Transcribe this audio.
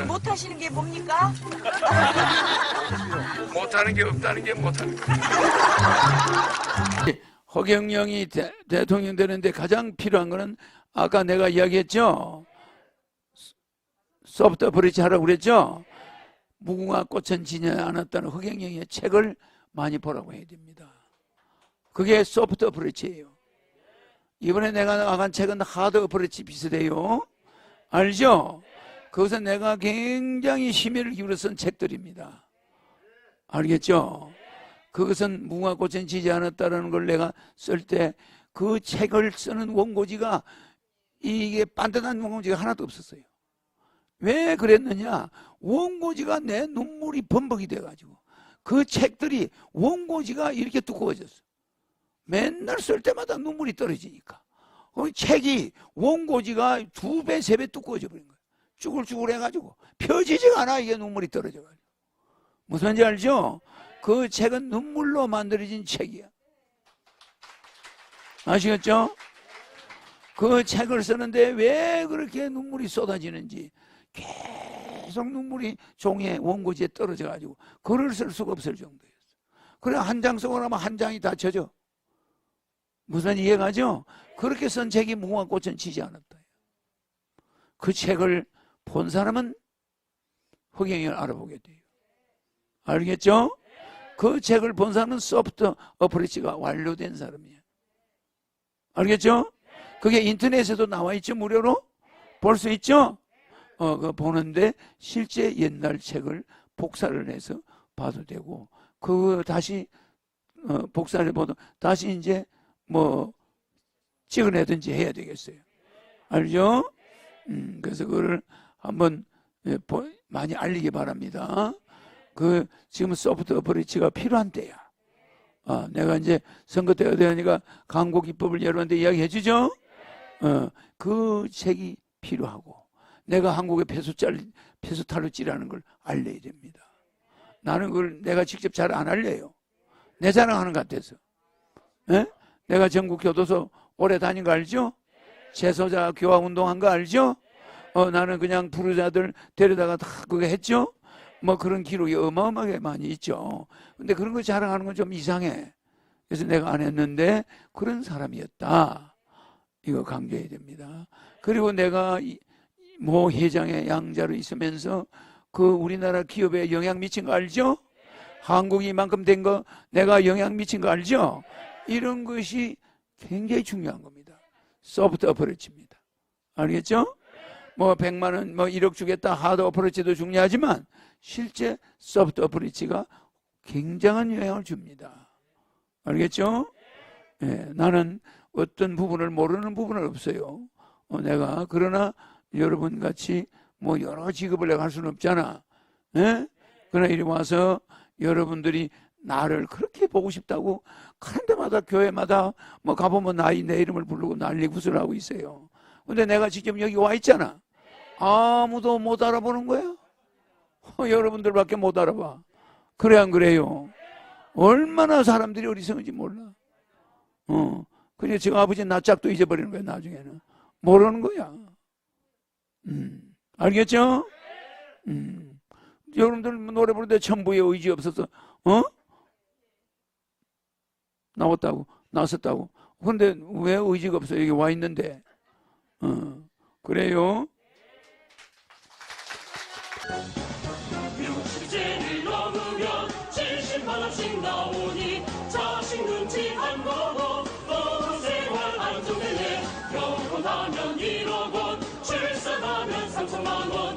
본인이 못하시는 게 뭡니까? 못하는 게 없다는 게 못하는 거. 허경영이 대, 대통령 되는데 가장 필요한 거는 아까 내가 이야기했죠. 소프트 브릿지 하라고 그랬죠. 무궁화 꽃은 지냐 않았다는 허경영의 책을 많이 보라고 해야 됩니다. 그게 소프트 브릿지예요. 이번에 내가 나간 책은 하드 브릿지 비슷해요. 알죠? 그것은 내가 굉장히 심혈을 기울여 쓴 책들입니다. 알겠죠? 그것은 무궁화 꽃은 지지 않았다라는 걸 내가 쓸 때 그 책을 쓰는 원고지가 이게 반듯한 원고지가 하나도 없었어요. 왜 그랬느냐? 원고지가 내 눈물이 범벅이 돼가지고 그 책들이 원고지가 이렇게 두꺼워졌어. 맨날 쓸 때마다 눈물이 떨어지니까. 그 책이 원고지가 두 배, 세 배 두꺼워져 버린 거예요. 쭈글쭈글 해가지고 펴지지가 않아 이게 눈물이 떨어져가지고. 무슨 말인지 알죠? 그 책은 눈물로 만들어진 책이야. 아시겠죠? 그 책을 쓰는데 왜 그렇게 눈물이 쏟아지는지 계속 눈물이 종이에 원고지에 떨어져가지고 글을 쓸 수가 없을 정도였어. 그래 한 장 쓰고 나면 한 장이 다 젖어. 무슨 이해가죠? 그렇게 쓴 책이 무궁화 꽃은 지지 않았다. 그 책을 본 사람은 허경영을 알아보게 돼요. 알겠죠? 그 책을 본 사람은 소프트 어프리치가 완료된 사람이에요. 알겠죠? 그게 인터넷에도 나와 있죠, 무료로? 볼 수 있죠? 어, 그 보는데 실제 옛날 책을 복사를 해서 봐도 되고, 그 다시, 어, 복사를 보도 다시 이제 뭐 찍어내든지 해야 되겠어요. 알죠? 음, 그래서 그거를 한번 예, 보- 많이 알리기 바랍니다. 그 지금 소프트 어프리치가 필요한 때야. 아, 내가 이제 선거 때가 되니까 강고 기법을 여러분한테 이야기해 주죠. 어, 그 책이 필요하고 내가 한국의 폐수 짤 폐수 탈루찌라는 걸 알려야 됩니다. 나는 그걸 내가 직접 잘 안 알려요. 내 자랑하는 것 같아서. 예? 내가 전국 교도소 오래 다닌 거 알죠? 재소자 교화 운동한 거 알죠? 어, 나는 그냥 부르자들 데려다가 다 그거 했죠? 뭐 그런 기록이 어마어마하게 많이 있죠. 근데 그런 거 자랑하는 건 좀 이상해. 그래서 내가 안 했는데 그런 사람이었다. 이거 강조해야 됩니다. 그리고 내가 이- 모 회장의 양자로 있으면서 그 우리나라 기업에 영향 미친 거 알죠? 한국이 이만큼 된 거 내가 영향 미친 거 알죠? 이런 것이 굉장히 중요한 겁니다. 소프트 어프로치입니다. 알겠죠? 뭐 100만 원, 뭐 1억 주겠다 하드 어프로치도 중요하지만 실제 소프트 어프로치가 굉장한 영향을 줍니다. 알겠죠? 예, 나는 어떤 부분을 모르는 부분은 없어요. 어, 내가 그러나 여러분 같이 뭐 여러 직업을 내가 할 수는 없잖아. 예? 그러나 이리 와서 여러분들이 나를 그렇게 보고 싶다고 가는 데마다 교회마다 뭐 가보면 나이 내 이름을 부르고 난리 구슬하고 있어요. 근데 내가 지금 여기 와 있잖아. 아무도 못 알아보는 거야. 어, 여러분들밖에 못 알아봐. 그래 안 그래요? 얼마나 사람들이 어리석은지 몰라. 어. 그냥 지금 아버지 낯짝도 잊어버리는 거야, 나중에는. 모르는 거야. 음. 알겠죠? 음. 여러분들 노래 부르는데 천부에 의지 없어서, 어? 나왔다고, 나섰다고. 근데 왜 의지가 없어? 여기 와 있는데. 어. 그래요? 60진을 넘으면 70만원씩 나오니 자식 눈치 안 보고 노후 생활 안정되네 결혼하면 1억원 출산하면 3천만원.